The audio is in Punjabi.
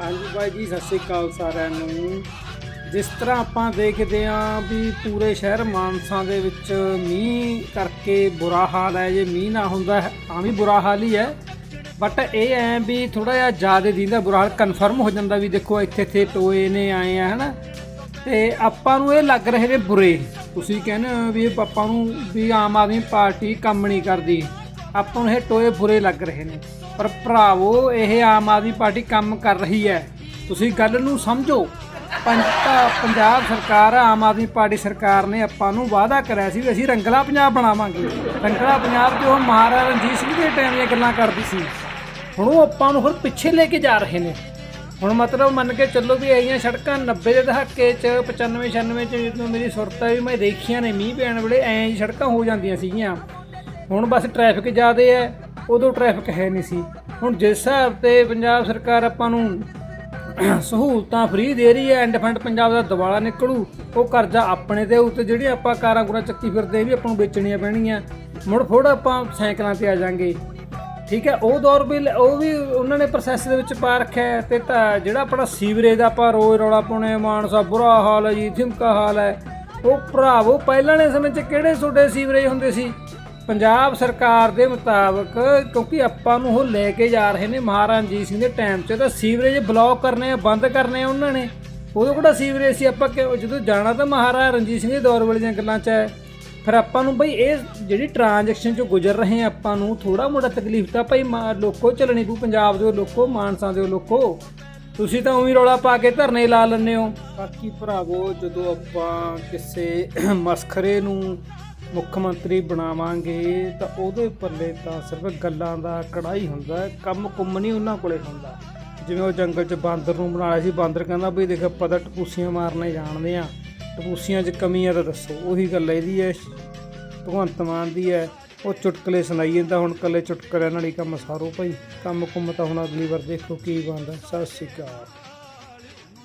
ਹਾਂਜੀ ਬਾਈ ਜੀ ਸਤਿ ਸ੍ਰੀ ਅਕਾਲ ਸਾਰਿਆਂ ਨੂੰ। ਜਿਸ ਤਰ੍ਹਾਂ ਆਪਾਂ ਦੇਖਦੇ ਆਂ ਵੀ ਪੂਰੇ ਸ਼ਹਿਰ ਮਾਨਸਾ ਦੇ ਵਿੱਚ ਮੀਂਹ ਕਰਕੇ ਬੁਰਾ ਹਾਲ ਹੈ ਜੇ ਮੀਂਹ ਨਾ ਹੁੰਦਾ ਹੈ, ਤਾਂ ਵੀ ਬੁਰਾ ਹਾਲ ਹੀ ਹੈ। ਬਟ ਇਹ ਐ ਵੀ ਥੋੜਾ ਜਿਹਾ ਜ਼ਿਆਦਾ ਦਿੰਦਾ ਬੁਰਾ ਹਾਲ ਕਨਫਰਮ ਹੋ ਜਾਂਦਾ ਵੀ ਦੇਖੋ ਇੱਥੇ ਇੱਥੇ ਟੋਏ ਨੇ ਆਏ ਆ ਹਨਾ। ਤੇ ਆਪਾਂ ਨੂੰ ਇਹ ਲੱਗ ਰਹੇ ਨੇ ਬੁਰੇ। ਤੁਸੀਂ ਕਹਿੰਦੇ ਹੋ ਵੀ ਇਹ ਆਪਾਂ ਨੂੰ ਵੀ ਆਮ ਆਦਮੀ ਪਾਰਟੀ ਕੰਮ ਨਹੀਂ ਕਰਦੀ। ਆਪਾਂ ਨੂੰ ਇਹ ਟੋਏ ਬੁਰੇ ਲੱਗ ਰਹੇ ਨੇ। ਪਰ ਭਰਾਵੋ, ਇਹ ਆਮ ਆਦਮੀ ਪਾਰਟੀ ਕੰਮ ਕਰ ਰਹੀ ਹੈ। ਤੁਸੀਂ ਗੱਲ ਨੂੰ ਸਮਝੋ। ਪੰਜਾਬ ਸਰਕਾਰ, ਆਮ ਆਦਮੀ ਪਾਰਟੀ ਸਰਕਾਰ ਨੇ ਆਪਾਂ ਨੂੰ ਵਾਅਦਾ ਕਰਿਆ ਸੀ ਵੀ ਅਸੀਂ ਰੰਗਲਾ ਪੰਜਾਬ ਬਣਾਵਾਂਗੇ। ਰੰਗਲਾ ਪੰਜਾਬ ਜੋ ਮਹਾਰਾਜਾ ਰਣਜੀਤ ਸਿੰਘ ਦੇ ਟਾਈਮ ਦੀਆਂ ਗੱਲਾਂ ਕਰਦੀ ਸੀ। ਹੁਣ ਉਹ ਆਪਾਂ ਨੂੰ ਹੋਰ ਪਿੱਛੇ ਲੈ ਕੇ ਜਾ ਰਹੇ ਨੇ। ਹੁਣ ਮਤਲਬ ਮੰਨ ਕੇ ਚੱਲੋ ਵੀ ਆਈਆਂ ਸੜਕਾਂ 90 ਦੇ ਦਹਾਕੇ ਚ 95 96 ਚ ਜਦੋਂ ਮੇਰੀ ਸੁਰਤ ਵੀ ਮੈਂ ਦੇਖੀਆਂ ਨੇ ਮੀਂਹ ਪੈਣ ਵੇਲੇ, ਐਂ ਸੜਕਾਂ ਹੋ ਜਾਂਦੀਆਂ ਸੀਗੀਆਂ। ਹੁਣ ਬਸ ਟ੍ਰੈਫਿਕ ਜ਼ਿਆਦੇ ਹੈ। ਉਦੋਂ ਟ੍ਰੈਫਿਕ ਹੈ ਨਹੀਂ ਸੀ। ਹੁਣ ਜਿਸ ਹਿਸਾਬ ਤੇ ਪੰਜਾਬ ਸਰਕਾਰ ਆਪਾਂ ਨੂੰ ਸਹੂਲਤਾਂ ਫ੍ਰੀ ਦੇ ਰਹੀ ਹੈ ਐਂਡ ਫੰਡ ਪੰਜਾਬ ਦਾ ਦਿਵਾਲਾ ਨਿਕਲੂ, ਉਹ ਕਰਜ਼ਾ ਆਪਣੇ ਦੇ ਉੱਤੇ ਜਿਹੜੀ ਆਪਾਂ ਕਾਰਾਂ ਗੁਰਾਂ ਚੱਕੀ ਫਿਰਦੇ ਇਹ ਵੀ ਆਪਾਂ ਨੂੰ ਵੇਚਣੀਆਂ ਪੈਣਗੀਆਂ। ਮੁੜ ਫੋੜ ਆਪਾਂ ਸਾਈਕਲਾਂ ਤੇ ਆ ਜਾਾਂਗੇ। ਠੀਕ ਹੈ, ਉਹ ਦੌਰ ਵੀ ਉਹ ਵੀ ਉਹਨਾਂ ਨੇ ਪ੍ਰੋਸੈਸ ਦੇ ਵਿੱਚ ਪਾ ਰੱਖਿਆ ਹੈ ਤੇ ਜਿਹੜਾ ਆਪਣਾ ਸੀਵਰੇਜ ਦਾ ਆਪਾਂ ਰੋਜ਼ ਰੌਲਾ ਪਾਉਣੇ ਮਾਨਸਾ ਬੁਰਾ ਹਾਲ ਹੈ, ਜੀ, ਥਿਮਕਾ ਹਾਲ ਹੈ, ਉਹ ਭਰਾਵੋ ਪਹਿਲਾਂ ਦੇ ਸਮੇਂ 'ਚ ਕਿਹੜੇ ਛੋਟੇ ਸੀਵਰੇਜ ਹੁੰਦੇ ਸੀ? ਪੰਜਾਬ ਸਰਕਾਰ ਦੇ ਮੁਤਾਬਕ, ਕਿਉਂਕਿ ਆਪਾਂ ਨੂੰ ਉਹ ਲੈ ਕੇ ਜਾ ਰਹੇ ਨੇ ਮਹਾਰਾਜਾ ਰਣਜੀਤ ਸਿੰਘ ਦੇ ਟਾਈਮ 'ਚ, ਤਾਂ ਸੀਵਰੇਜ ਬਲੌਕ ਕਰਨੇ ਆ, ਬੰਦ ਕਰਨੇ ਆ ਉਹਨਾਂ ਨੇ। ਉਦੋਂ ਕਿਹੜਾ ਸੀਵਰੇਜ ਸੀ? ਆਪਾਂ ਕਿ- ਜਦੋਂ ਜਾਣਾ ਤਾਂ ਮਹਾਰਾਜਾ ਰਣਜੀਤ ਸਿੰਘ ਦੇ ਦੌਰ ਵਾਲੇ ਦੀਆਂ ਗੱਲਾਂ 'ਚ ਹੈ। ਫਿਰ ਆਪਾਂ ਨੂੰ ਬਈ ਇਹ ਜਿਹੜੀ ਟ੍ਰਾਂਜੈਕਸ਼ਨ ਚੋਂ ਗੁਜ਼ਰ ਰਹੇ ਆ ਆਪਾਂ ਨੂੰ ਥੋੜਾ ਮੋੜਾ ਤਕਲੀਫ ਤਾਂ ਭਾਈ ਮਾ- ਲੋਕੋ ਚੱਲਣੀ ਪਊ, ਪੰਜਾਬ ਦੇ ਲੋਕੋ, ਮਾਨਸਾ ਦੇ ਲੋਕੋ। ਤੁਸੀਂ ਤਾਂ ਉਹੀ ਰੌਲਾ ਪਾ ਕੇ ਧਰਨੇ ਲਾ ਲੈਂਦੇ ਹੋ। ਬਾਕੀ ਭਰਾਵੋ, ਜਦੋਂ ਆਪਾਂ ਕਿਸੇ ਮਸਖਰੇ ਨੂੰ ਮੁੱਖ ਮੰਤਰੀ ਬਣਾਵਾਂਗੇ ਤਾਂ ਉਹਦੇ ਪੱਲੇ ਤਾਂ ਸਿਰਫ ਗੱਲਾਂ ਦਾ ਕੜਾਈ ਹੁੰਦਾ ਕੰਮ ਕੁੰਮ ਨਹੀਂ ਉਹਨਾਂ ਕੋਲੇ ਹੁੰਦਾ। ਜਿਵੇਂ ਉਹ ਜੰਗਲ 'ਚ ਬਾਂਦਰ ਨੂੰ ਬਣਾਇਆ ਸੀ, ਬਾਂਦਰ ਕਹਿੰਦਾ ਵੀ ਦੇਖ ਪਤਾ ਟਪੂਸੀਆਂ ਮਾਰਨੇ ਜਾਣਦੇ ਆ ਟਪੂਸੀਆਂ 'ਚ ਕਮੀਆਂ ਤਾਂ ਦੱਸੋ, ਉਹੀ ਗੱਲ ਇਹਦੀ ਹੈ। ਭਗਵੰਤ ਮਾਨ ਦੀ ਹੈ, ਉਹ ਚੁਟਕਲੇ ਸੁਣਾਈ ਜਾਂਦਾ, ਹੁਣ ਕੱਲੇ ਚੁਟਕਲਿਆਂ ਨਾਲ ਹੀ ਕੰਮ ਸਾਰੋ ਭਾਈ। ਕੰਮ ਕੁੰਮ ਤਾਂ ਹੁਣ ਅਗਲੀ ਵਾਰ ਦੇਖੋ ਕੀ ਬਣਦਾ। ਸਤਿ ਸ਼੍ਰੀ ਅਕਾਲ।